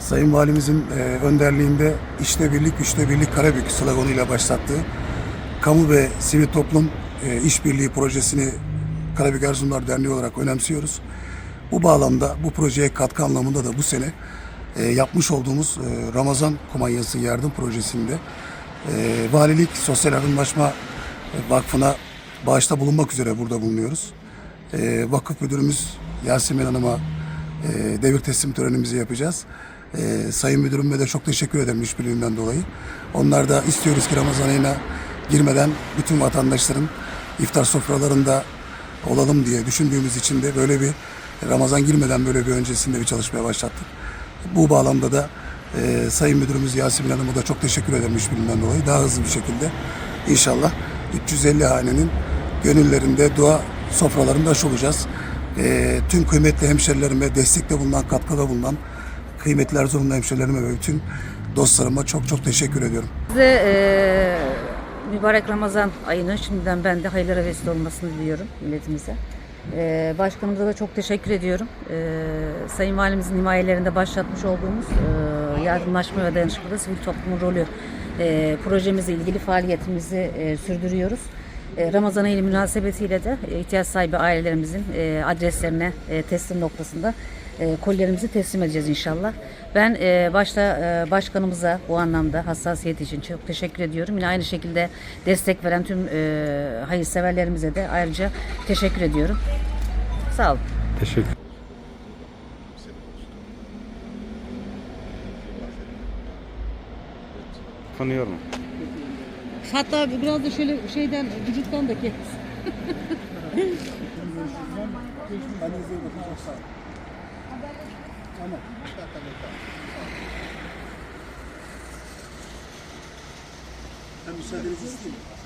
Sayın Valimizin e, önderliğinde işte birlik, güçte birlik Karabük sloganıyla başlattığı kamu ve sivil toplum e, işbirliği projesini Karabük Erzurumlar Derneği olarak önemsiyoruz. Bu bağlamda bu projeye katkı anlamında da bu sene e, yapmış olduğumuz e, Ramazan Kumanyası Yardım Projesi'nde e, Valilik Sosyal Yardımlaşma Vakfı'na bağışta bulunmak üzere burada bulunuyoruz. E, vakıf müdürümüz Yasemin Hanım'a e, devir teslim törenimizi yapacağız. E, Sayın Müdürüme de çok teşekkür ederim işbirliğinden dolayı. Onlar da istiyoruz ki Ramazan ayına girmeden bütün vatandaşların iftar sofralarında olalım diye düşündüğümüz için de böyle bir Ramazan girmeden böyle bir öncesinde bir çalışmaya başlattık. Bu bağlamda da e, Sayın Müdürümüz Yasemin Hanım'a da çok teşekkür ederim işbirliğinden dolayı. Daha hızlı bir şekilde inşallah 350 hanenin gönüllerinde dua sofralarında aş olacağız. E, tüm kıymetli hemşerilerime destekte bulunan, katkıda bulunan kıymetli Erzurumlu hemşerilerime ve bütün dostlarıma çok çok teşekkür ediyorum. Size e, mübarek Ramazan ayının şimdiden ben de hayırlara vesile olmasını diliyorum milletimize. E, başkanımıza da çok teşekkür ediyorum. E, Sayın Valimizin himayelerinde başlatmış olduğumuz e, yardımlaşma ve dayanışmada sivil toplumun rolü e, projemizle ilgili faaliyetimizi e, sürdürüyoruz. E, Ramazan ayı münasebetiyle de e, ihtiyaç sahibi ailelerimizin e, adreslerine teslim noktasında kolilerimizi teslim edeceğiz inşallah. Ben başta başkanımıza bu anlamda hassasiyet için çok teşekkür ediyorum. Yine aynı şekilde destek veren tüm hayırseverlerimize de ayrıca teşekkür ediyorum. Sağ olun. Teşekkür. Kanıyor mu? Hatta biraz da şöyle şeyden vücuttan da kes. Ben müsaadenizi isteyeyim.